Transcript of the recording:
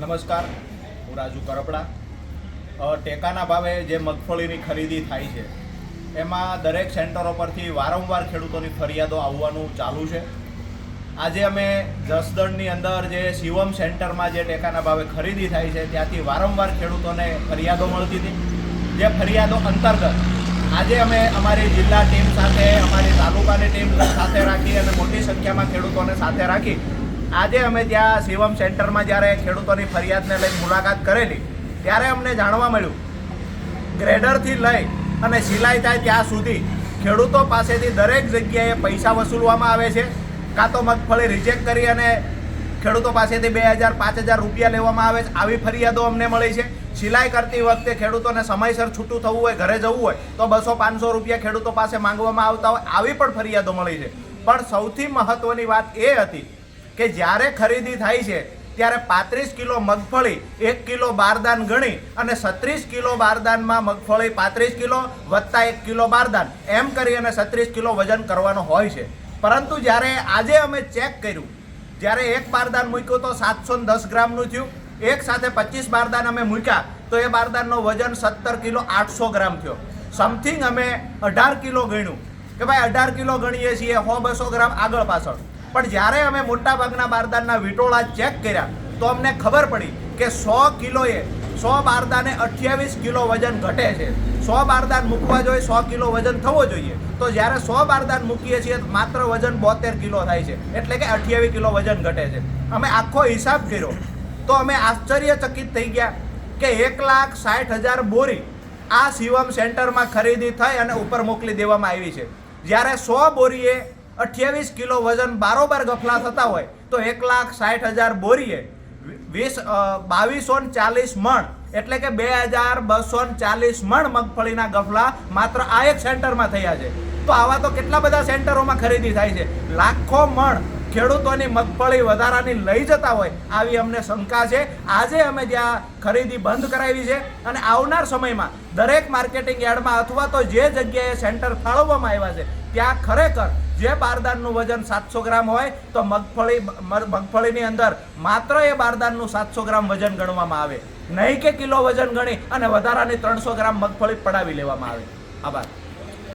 નમસ્કાર. હું રાજુ કરપડા. ટેકાના ભાવે જે મગફળીની ખરીદી થાય છે, એમાં દરેક સેન્ટરો પરથી વારંવાર ખેડૂતોની ફરિયાદો આવવાનું ચાલુ છે. આજે અમે જસદણની અંદર જે શિવમ સેન્ટરમાં જે ટેકાના ભાવે ખરીદી થાય છે, ત્યાંથી વારંવાર ખેડૂતોને ફરિયાદો મળતી હતી. જે ફરિયાદો અંતર્ગત આજે અમે અમારી જિલ્લા ટીમ સાથે, અમારી તાલુકાની ટીમ સાથે રાખી અને મોટી સંખ્યામાં ખેડૂતોને સાથે રાખી આજે અમે ત્યાં શિવમ સેન્ટરમાં જ્યારે ખેડૂતોની ફરિયાદને લઈ મુલાકાત કરેલી, ત્યારે અમને જાણવા મળ્યું, ગ્રેડરથી લઈ અને સિલાઈ થાય ત્યાં સુધી ખેડૂતો પાસેથી દરેક જગ્યાએ પૈસા વસૂલવામાં આવે છે. કાં તો મગફળી રિજેક્ટ કરી અને ખેડૂતો પાસેથી બે હજાર, પાંચ હજાર રૂપિયા લેવામાં આવે છે. આવી ફરિયાદો અમને મળી છે. સિલાઈ કરતી વખતે ખેડૂતોને સમયસર છૂટું થવું હોય, ઘરે જવું હોય, તો બસો, પાંચસો રૂપિયા ખેડૂતો પાસે માંગવામાં આવતા હોય, આવી પણ ફરિયાદો મળી છે. પણ સૌથી મહત્વની વાત એ હતી કે જ્યારે ખરીદી થાય છે, ત્યારે પાંત્રીસ કિલો મગફળી, એક કિલો બારદાન ગણી અને છત્રીસ કિલો બારદાનમાં મગફળી પાંત્રીસ કિલો વત્તા એક કિલો બારદાન, એમ કરી અને છત્રીસ કિલો વજન કરવાનો હોય છે. પરંતુ જ્યારે આજે અમે ચેક કર્યું, જ્યારે એક બારદાન મૂક્યું તો સાતસો દસ ગ્રામનું થયું, એક સાથે પચીસ બારદાન અમે મૂક્યા, તો એ બારદાનનો વજન સત્તર કિલો આઠસો ગ્રામ થયો. સમથિંગ અમે અઢાર કિલો ગણ્યું. કે ભાઈ અઢાર કિલો ગણીએ છીએ સો બસો ગ્રામ આગળ પાછળ. પણ જ્યારે અમે મોટાભાગના બારદાનના વિટોળા ચેક કર્યા, તો અમને ખબર પડી કે સો કિલોએ, સો બારદાને અઠ્યાવીસ કિલો વજન ઘટે છે. સો બારદાન મૂકવા જોઈએ, સો કિલો વજન થવો જોઈએ. તો જ્યારે સો બારદાન મૂકીએ છીએ માત્ર વજન બોતેર કિલો થાય છે. એટલે કે અઠ્યાવીસ કિલો વજન ઘટે છે. અમે આખો હિસાબ કર્યો. તો અમે આશ્ચર્યચકિત થઈ ગયા કે એક લાખ સાઠ હજાર બોરી આ શિવમ સેન્ટરમાં ખરીદી થઈ અને ઉપર મોકલી દેવામાં આવી છે. જ્યારે સો બોરીએ અઠ્યાવીસ કિલો વજન બારોબાર ગફલા થતા હોય તો એક લાખ સાઠ હજાર બોરીએ વીસ બાવીસો ચાલીસ મણ, એટલે કે બે હજાર બસો ચાલીસ મણ મગફળીના ગફલા માત્ર આ એક સેન્ટરમાં થયા છે. તો આવા તો કેટલા બધા સેન્ટરોમાં ખરીદી થાય છે? લાખો મણ ખેડૂતોની મગફળી વધારાની લઈ જતા હોય આવી અમને શંકા છે. આજે અમે જ્યાં ખરીદી બંધ કરાવી છે અને આવનાર સમયમાં દરેક માર્કેટિંગ યાર્ડમાં અથવા તો જે જગ્યાએ સેન્ટર ફાળવવામાં આવ્યા છે, ત્યાં ખરેખર જે બારદાનનું વજન સાતસો ગ્રામ હોય તો મગફળી મગફળીની અંદર માત્ર એ બારદાનનું સાતસો ગ્રામ વજન ગણવામાં આવે. નહીં કે કિલો વજન ગણી અને વધારાની ત્રણસો ગ્રામ મગફળી પડાવી લેવામાં આવે. આભાર.